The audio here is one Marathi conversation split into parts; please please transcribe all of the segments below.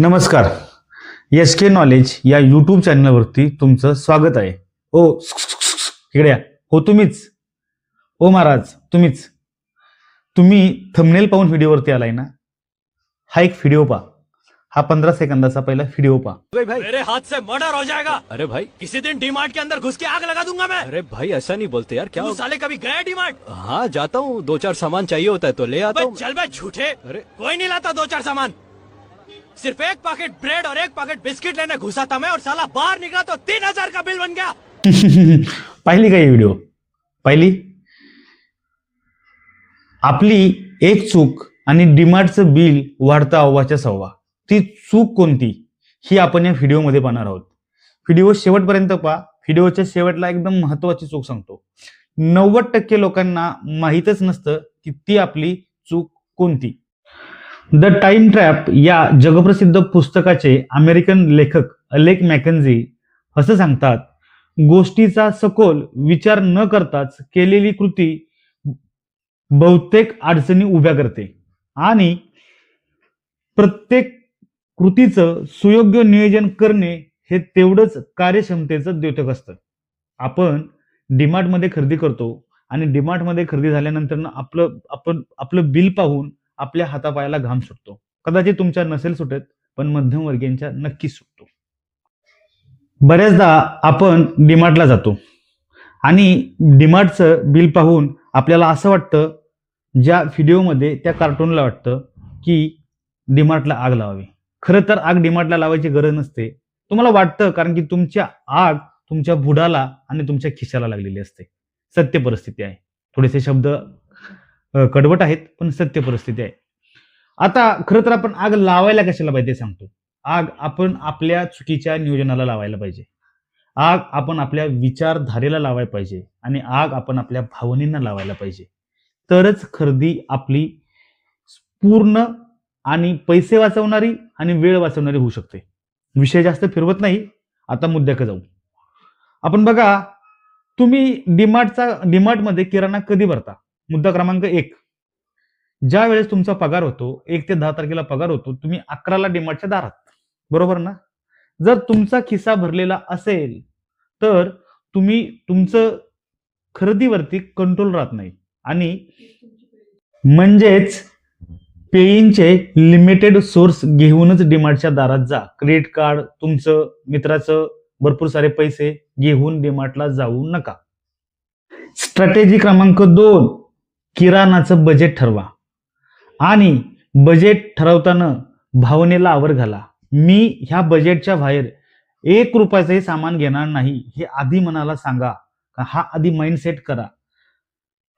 नमस्कार. एस के नॉलेज या यूट्यूब चॅनलवरती तुमचं स्वागत आहे. ओ इकडे या. हो तुम्हीच. ओ महाराज तुम्हीच. तुम्ही थंबनेल पाहून व्हिडिओवरती आलाय ना? हा एक व्हिडिओ पहा. हा पंधरा सेकंदाचा पहिला व्हिडिओ भाई. मेरे हाथ से मर्डर हो जाएगा. अरे भाई. किसी दिन डीमार्ट के अंदर घुस के आग लगा दूंगा मैं. अरे भाई ऐसा नहीं बोलते यार क्या तू हो- साले कभी गए डीमार्ट हाँ जाता हूँ. दो चार सामान चाहिए होता है तो ले आता हूँ. चल बे झूठे. अरे कोई नहीं लाता दो चार सामान. सिर्फ एक पैकेट ब्रेड और एक पैकेट बिस्किट लेने घुसा था मैं और साला बाहर निकला तो तीन हजार का बिल बन गया। पाहिली का ही व्हिडिओ पाहिली? आपली एक चूक आणि डिमार्टचं बिल वाढतं अव्वाच्या सव्वा. ती चूक कोणती? ही आपण या व्हिडिओमध्ये पाहणार आहोत. व्हिडिओ शेवटपर्यंत पहा. व्हिडिओच्या शेवटला एकदम महत्वाची चूक सांगतो. नव्वद टक्के लोकांना माहीतच नसतं की ती आपली चूक कोणती. द टाइम ट्रॅप या जगप्रसिद्ध पुस्तकाचे अमेरिकन लेखक अलेक मॅकन्झी असं सांगतात. गोष्टीचा सखोल विचार न करताच केलेली कृती बहुतेक अडचणी उभ्या करते. आणि प्रत्येक कृतीचं सुयोग्य नियोजन करणे हे तेवढंच कार्यक्षमतेचं द्योतक असतं. आपण डीमार्टमध्ये खरेदी करतो आणि डीमार्टमध्ये खरेदी झाल्यानंतर ना आपलं आपण आपलं बिल पाहून आपल्या हातापायाला घाम सुटतो. कदाचित तुमच्या नसेल सुटत पण मध्यमवर्गीयांच्या नक्कीच सुटतो. बऱ्याचदा आपण डिमार्टला जातो. आणि डिमार्टचं बिल पाहून आपल्याला असं वाटतं ज्या व्हिडिओमध्ये त्या कार्टूनला वाटतं की डीमार्टला आग लावावी. खरं तर आग डिमार्टला लावायची गरज नसते. तुम्हाला वाटतं कारण की तुमच्या आग तुमच्या बुडाला आणि तुमच्या खिशाला लागलेली असते. सत्य परिस्थिती आहे. थोडेसे शब्द कडवट आहेत पण सत्य परिस्थिती आहे. आता खरं तर आपण आग लावायला कशाला पाहिजे सांगतो. आग आपण आपल्या चुकीच्या नियोजनाला लावायला पाहिजे. आग आपण आपल्या विचारधारेला लावायला पाहिजे आणि आग आपण आपल्या भावनेंना लावायला पाहिजे. तरच खरेदी आपली पूर्ण आणि पैसे वाचवणारी आणि वेळ वाचवणारी होऊ शकते. विषय जास्त फिरवत नाही आता मुद्द्याकडे जाऊ. आपण बघा तुम्ही डीमार्टचा डीमार्टमध्ये किराणा कधी भरता? मुद्दा क्रमांक एक. ज्या वेळेस तुमचा पगार होतो एक ते दहा तारखेला पगार होतो तुम्ही अकराला डीमार्टच्या दारात. बरोबर ना? जर तुमचा खिस्सा भरलेला असेल तर तुम्ही तुमचं खरेदीवरती कंट्रोल राहत नाही. आणि म्हणजेच पेईंचे लिमिटेड सोर्स घेऊनच डीमार्टच्या दारात जा. क्रेडिट कार्ड तुमचं मित्राचं भरपूर सारे पैसे घेऊन डिमार्टला जाऊ नका. स्ट्रॅटेजी क्रमांक दोन. किराणाचं बजेट ठरवा. आणि बजेट ठरवताना भावनेला आवर घाला. मी ह्या बजेटच्या बाहेर एक रुपयाचंही सामान घेणार नाही हे आधी मनाला सांगा. का हा आधी माइंडसेट करा.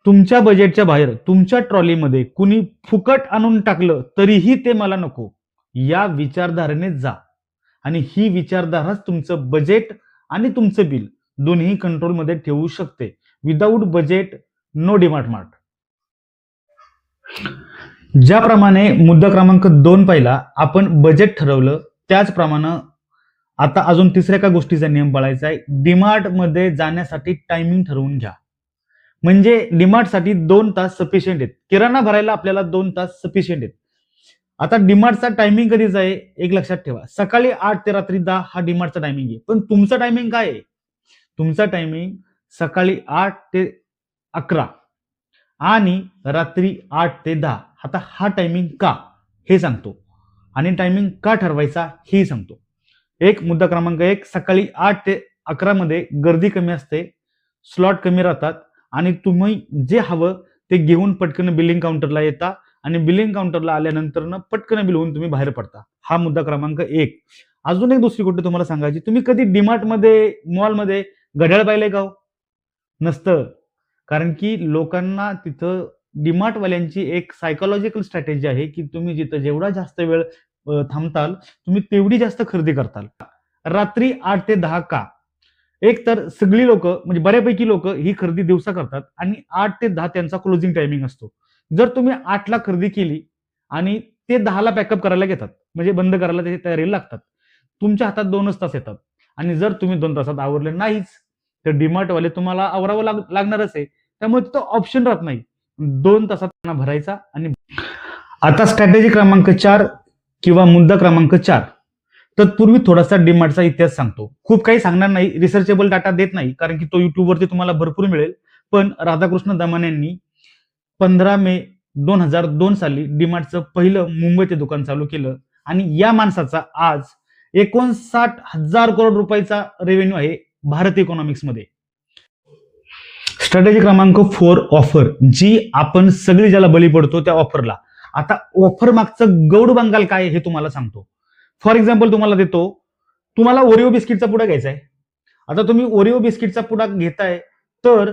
तुमच्या बजेटच्या बाहेर तुमच्या ट्रॉलीमध्ये कुणी फुकट आणून टाकलं तरीही ते मला नको. या विचारधारेने जा. आणि ही विचारधाराच तुमचं बजेट आणि तुमचं बिल दोन्ही कंट्रोलमध्ये ठेवू शकते. Without budget no DMart mart ज्याप्रमाणे मुद्दा क्रमांक दोन पहिला आपण बजेट ठरवलं त्याचप्रमाणे आता अजून तिसऱ्या एका गोष्टीचा नियम पाळायचा आहे. डीमार्टमध्ये जाण्यासाठी टायमिंग ठरवून घ्या. म्हणजे डीमार्टसाठी दोन तास सफिशियंट आहेत. किराणा भरायला आपल्याला दोन तास सफिशियंट आहेत. आता डीमार्टचा टायमिंग कधीच आहे? एक लक्षात ठेवा. सकाळी आठ ते रात्री दहा हा डीमार्टचा टायमिंग आहे. पण तुमचा टायमिंग काय आहे? तुमचा टायमिंग सकाळी आठ ते अकरा. आणि रात्री आठ ते दहा. आता हा टायमिंग का? हे सांगतो. आणि टायमिंग का ठरवायचा? हेही सांगतो. एक मुद्दा क्रमांक एक सकाळी आठ ते अकरामध्ये गर्दी कमी असते स्लॉट कमी राहतात आणि तुम्ही जे हवं ते घेऊन पटकन बिलिंग काउंटरला येता आणि बिलिंग काउंटरला आल्यानंतर पटकन बिल होऊन तुम्ही बाहेर पडता. हा मुद्दा क्रमांक एक. अजून एक दुसरी गोष्ट तुम्हाला सांगायची. तुम्ही कधी डिमार्टमध्ये मॉलमध्ये घड्याळ पाहिलंय का हो? नसतं. कारण की लोकांना तिथं डीमार्टवाल्यांची एक सायकोलॉजिकल स्ट्रॅटेजी आहे की तुम्ही जिथं जेवढा जास्त वेळ थांबताल तुम्ही तेवढी जास्त खरेदी करताल. रात्री आठ ते दहा का? एक तर सगळी लोक म्हणजे बऱ्यापैकी लोक ही खरेदी दिवसा करतात आणि आठ ते दहा त्यांचा क्लोजिंग टायमिंग असतो. जर तुम्ही आठला खरेदी केली आणि ते दहाला पॅकअप करायला घेतात म्हणजे बंद करायला त्याची तयारीला लागतात तुमच्या हातात दोनच तास येतात. आणि जर तुम्ही दोन तासात आवरले नाहीच तर डिमार्टवाले तुम्हाला आवरावं लाग लागणारच आहे. त्यामुळे तिथं ऑप्शन राहत नाही. दोन तासात त्यांना भरायचा आणि आता स्ट्रॅटेजी क्रमांक चार किंवा मुद्दा क्रमांक चार. तत्पूर्वी थोडासा डीमार्टचा इतिहास सांगतो. खूप काही सांगणार नाही रिसर्चेबल डाटा देत नाही कारण की तो युट्यूबवरती तुम्हाला भरपूर मिळेल. पण राधाकृष्ण दमान यांनी पंधरा मे दोन हजार दोन साली डीमार्टचं पहिलं मुंबईचे दुकान चालू केलं. आणि या माणसाचा आज एकोणसाठ हजार करोड रुपयाचा रेव्हेन्यू आहे भारत इकॉनॉमिक्समध्ये. स्ट्रॅटेजी क्रमांक फोर ऑफर जी आपण सगळी ज्याला बली पडतो त्या ऑफरला आता ऑफर मागचं गौड बंगाल काय आहे हे तुम्हाला सांगतो. फॉर एक्झाम्पल तुम्हाला देतो तुम्हाला ओरिओ बिस्किटचा पुडा घ्यायचा आहे. आता तुम्ही ओरिओ बिस्किटचा पुडा घेताय तर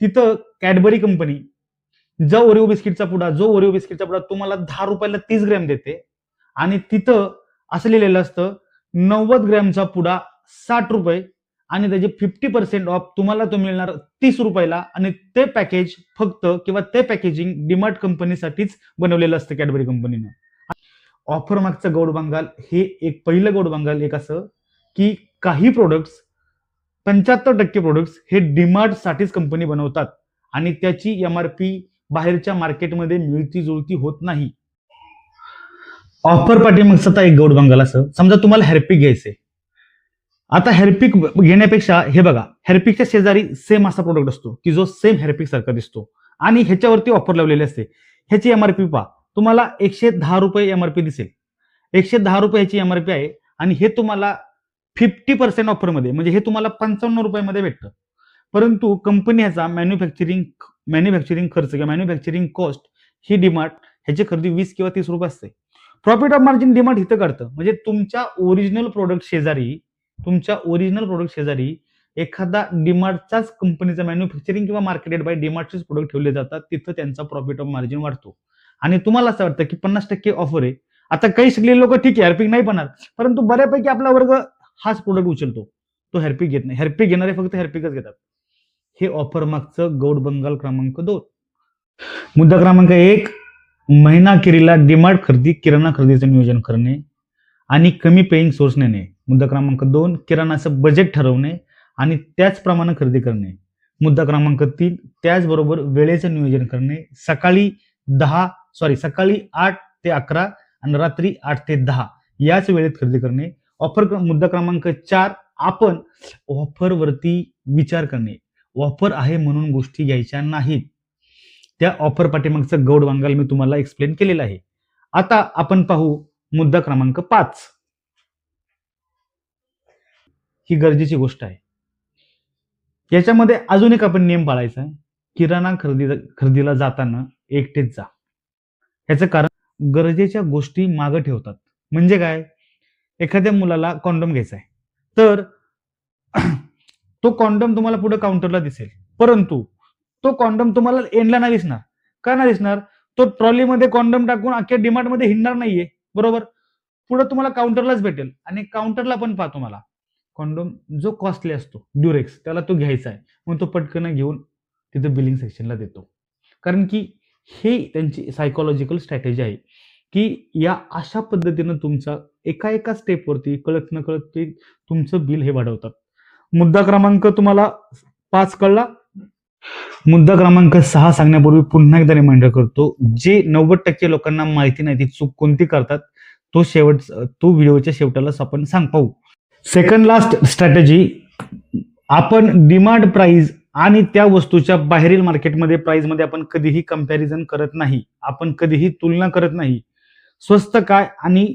तिथं कॅडबरी कंपनी जो ओरिओ बिस्किटचा पुडा जो ओरिओ बिस्किटचा पुडा तुम्हाला दहा रुपयाला तीस ग्रॅम देते आणि तिथं असं लिहिलेलं असतं नव्वद ग्रॅमचा पुडा साठ रुपये आणि त्याचे फिफ्टी पर्सेंट ऑफ तुम्हाला तो मिळणार तीस रुपयाला. आणि ते पॅकेज फक्त किंवा ते पॅकेजिंग डिमार्ट कंपनीसाठीच बनवलेलं असतं कॅडबरी कंपनीनं ऑफर मागचं गौड बंगाल हे एक पहिलं गौड बंगाल एक असं की काही प्रोडक्ट्स पंच्याहत्तर टक्के प्रोडक्ट्स हे डिमार्टसाठीच कंपनी बनवतात. आणि त्याची एम आर पी बाहेरच्या मार्केटमध्ये मिळती जुळती होत नाही. ऑफर पाठीमागचं एक गौड बंगाल असं. समजा तुम्हाला हॅरपिक घ्यायचंय आता हॅरपिक घेण्यापेक्षा हे बघा हॅरपिकच्या शेजारी सेम असा प्रोडक्ट असतो की जो सेम हॅरपिक सारखा दिसतो. आणि ह्याच्यावरती ऑफर लावलेली असते. ह्याची एमआरपी पहा. तुम्हाला एकशे दहा रुपये एमआरपी दिसेल. एकशे दहा रुपये ह्याची एमआरपी आहे आणि हे तुम्हाला फिफ्टी पर्सेंट ऑफरमध्ये म्हणजे हे तुम्हाला पंचावन्न रुपयामध्ये भेटतं. परंतु कंपनी ह्याचा मॅन्युफॅक्चरिंग मॅन्युफॅक्चरिंग खर्च किंवा मॅन्युफॅक्चरिंग कॉस्ट ही डिमार्ट ह्याची खरेदी वीस किंवा तीस रुपये असते. प्रॉफिट ऑफ मार्जिन डिमार्ट इथं काढतं. म्हणजे तुमच्या ओरिजिनल प्रोडक्ट शेजारी तुमच्या ओरिजिनल प्रोडक्ट शेजारी एखादा डिमार्टचाच कंपनीचा मॅन्युफॅक्चरिंग किंवा मार्केटेड बाय डिमार्टचेच प्रोडक्ट ठेवले जातात तिथं त्यांचा प्रॉफिट ऑफ मार्जिन वाढतो. आणि तुम्हाला असं वाटतं की पन्नास टक्के ऑफर आहे. आता काही शिकलेले लोक ठीक आहे हॅरपिक नाही बनणार परंतु बऱ्यापैकी आपला वर्ग हाच प्रोडक्ट उचलतो. तो हॅरपिक घेत नाही. हॅरपिक घेणारे फक्त हॅरपिकच घेतात. हे ऑफर मागचं गौड बंगाल क्रमांक दोन. मुद्दा क्रमांक एक महिना किरीला डिमार्ट खरेदी किराणा खरेदीचं नियोजन करणे आणि कमी पेईंग सोर्स नेणे. मुद्दा क्रमांक दोन किराणाचं बजेट ठरवणे आणि त्याचप्रमाणे खरेदी करणे. मुद्दा क्रमांक तीन त्याचबरोबर वेळेचं नियोजन करणे. सकाळी दहा सॉरी सकाळी आठ ते अकरा आणि रात्री आठ ते दहा याच वेळेत खरेदी करणे. ऑफर मुद्दा क्रमांक चार आपण ऑफरवरती विचार करणे. ऑफर आहे म्हणून गोष्टी घ्यायच्या नाहीत. त्या ऑफर पाठीमागचं गौड वांगाल मी तुम्हाला एक्सप्लेन केलेलं आहे. आता आपण पाहू मुद्दा क्रमांक पाच. ही गरजेची गोष्ट आहे. याच्यामध्ये अजून एक आपण नियम पाळायचा आहे. किराणा खरेदी खरेदीला जाताना एकटेच जा. याचं कारण गरजेच्या गोष्टी मागं ठेवतात. म्हणजे काय? एखाद्या मुलाला कॉन्डम घ्यायचा आहे. तर तो कॉन्डम तुम्हाला पुढे काउंटरला दिसेल. परंतु तो कॉन्डम तुम्हाला एंडला नाही दिसणार. का नाही दिसणार? तो ट्रॉलीमध्ये कॉन्डम टाकून अख्ख्या डिमार्टमध्ये हिंडणार नाहीये. बरोबर? पुढे तुम्हाला काउंटरलाच भेटेल. आणि काउंटरला पण पाहतो तुम्हाला कॉन्डोम जो कॉस्टली असतो ड्युरेक्स त्याला तो घ्यायचा आहे. मग तो पटकन घेऊन तिथं बिलिंग सेक्शनला देतो. कारण की हे त्यांची सायकोलॉजिकल स्ट्रॅटेजी आहे की या अशा पद्धतीनं तुमचा एका एका स्टेपवरती कळत न कळत ते तुमचं बिल हे वाढवतात. मुद्दा क्रमांक तुम्हाला पाच कळला. मुद्दा क्रमांक सहा सांगण्यापूर्वी पुन्हा एकदा रिमाइंडर करतो जे नव्वद टक्के लोकांना माहिती नाही ती चूक कोणती करतात तो शेवट तो व्हिडिओच्या शेवटालाच आपण सांग पाहू सेकंड लास्ट स्ट्रॅटेजी आपण डिमांड प्राइस आणि त्या वस्तूच्या बाहेरील मार्केटमध्ये प्राइसमध्ये आपण कधीही कंपॅरिझन करत नाही. आपण कधीही तुलना करत नाही. स्वस्त काय आणि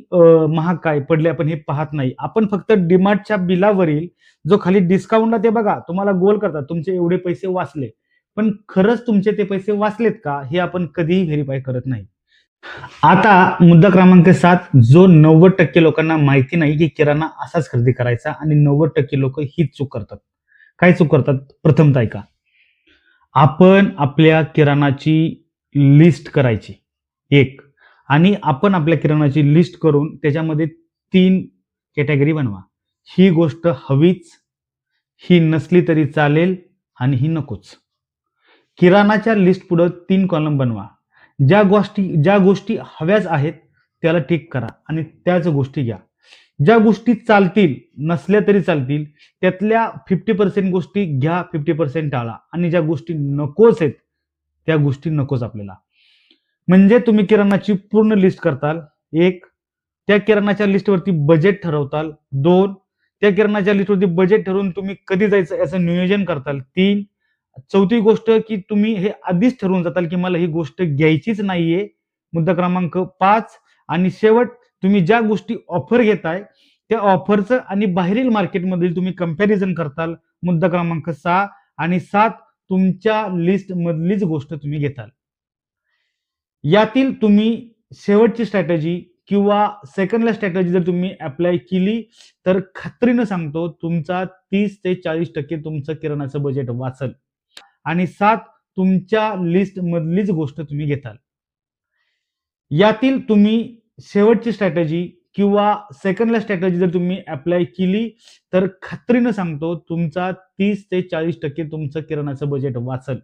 महाग काय पडले आपण हे पाहत नाही. आपण फक्त डिमांडच्या बिलावरील जो खाली डिस्काउंटला ते बघा तुम्हाला गोल करतात तुमचे एवढे पैसे वाचले. पण खरंच तुमचे ते पैसे वाचलेत का हे आपण कधीही व्हेरीफाय करत नाही. आता मुद्दा क्रमांक सात जो नव्वद टक्के लोकांना माहिती नाही की किराणा असाच खरेदी करायचा आणि नव्वद टक्के लोक हीच चूक करतात. काय चूक करतात? प्रथमतः ऐका. आपण आपल्या किराणाची लिस्ट करायची. एक. आणि आपण आपल्या किराणाची लिस्ट करून त्याच्यामध्ये तीन कॅटेगरी बनवा. ही गोष्ट हवीच ही नसली तरी चालेल आणि ही नकोच. किराणाच्या लिस्ट पुढं तीन कॉलम बनवा. ज्या गोष्टी ज्या गोष्टी हव्याच आहेत त्याला टिक करा आणि त्याच गोष्टी घ्या. ज्या गोष्टी चालतील नसल्या तरी चालतील त्यातल्या फिफ्टी पर्सेंट गोष्टी घ्या फिफ्टी पर्सेंट टाळा. आणि ज्या गोष्टी नकोच आहेत त्या गोष्टी नकोच आपल्याला. म्हणजे तुम्ही किराणाची पूर्ण लिस्ट करताल. एक त्या किराणाच्या लिस्टवरती बजेट ठरवताल. दोन त्या किराणाच्या लिस्टवरती बजेट ठरवून तुम्ही कधी जायचं याचं नियोजन करताल. तीन चौथी गोष्ट की तुम्ही हे आधीच ठरवून जाताल की मला ही गोष्ट घ्यायचीच नाहीये. मुद्दा क्रमांक पाच आणि शेवट तुम्ही ज्या गोष्टी ऑफर घेताय त्या ऑफरचं आणि बाहेरील मार्केटमधील तुम्ही कंपॅरिझन करताल. मुद्दा क्रमांक सहा आणि सात तुमच्या लिस्ट मधलीच गोष्ट तुम्ही घेताल. यातील तुम्ही शेवटची स्ट्रॅटेजी किंवा सेकंडला स्ट्रॅटेजी जर तुम्ही अप्लाय केली तर खात्रीनं सांगतो तुमचा तीस ते चाळीस टक्के तुमचं किराणाचं बजेट वाचल. आणि सात तुमच्या लिस्ट मधलीच गोष्ट तुम्ही घेताल. यातील तुम्ही शेवटची स्ट्रॅटेजी किंवा सेकंडला स्ट्रॅटेजी जर तुम्ही अप्लाय केली तर खात्रीनं सांगतो तुमचा तीस ते चाळीस टक्के तुमचं किराणाचं बजेट वाचल.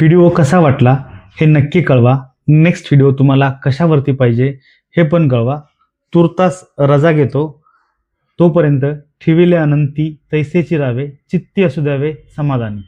व्हिडिओ कसा वाटला हे नक्की कळवा. नेक्स्ट व्हिडिओ तुम्हाला कशावरती पाहिजे हे पण कळवा. तुर्तास रजा घेतो. तोपर्यंत ठेविले अनंती तैसेची राहावे चित्ती असू द्यावे समाधानी.